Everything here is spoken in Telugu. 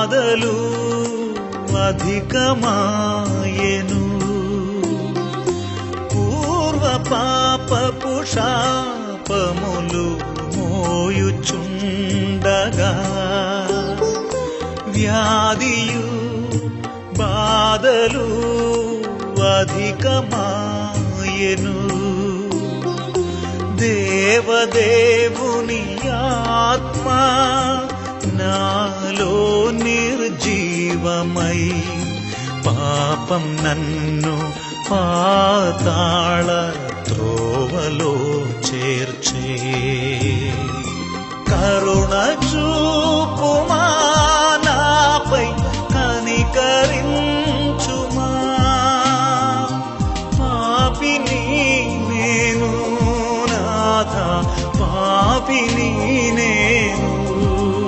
బాధలు అధికమాయెను. పూర్వ పాపపు శాపములు మోయుచుండగా వ్యాధియు బాధలు అధికమాయెను. దేవదేవుని ఆత్మా నిర్జీవమై పాపం నన్ను పాతాళ త్రోవలో చేర్చే. కరుణ చూపుమానాపై కనికరించుమా. పాపిని నేను నాథ పాపిని నేను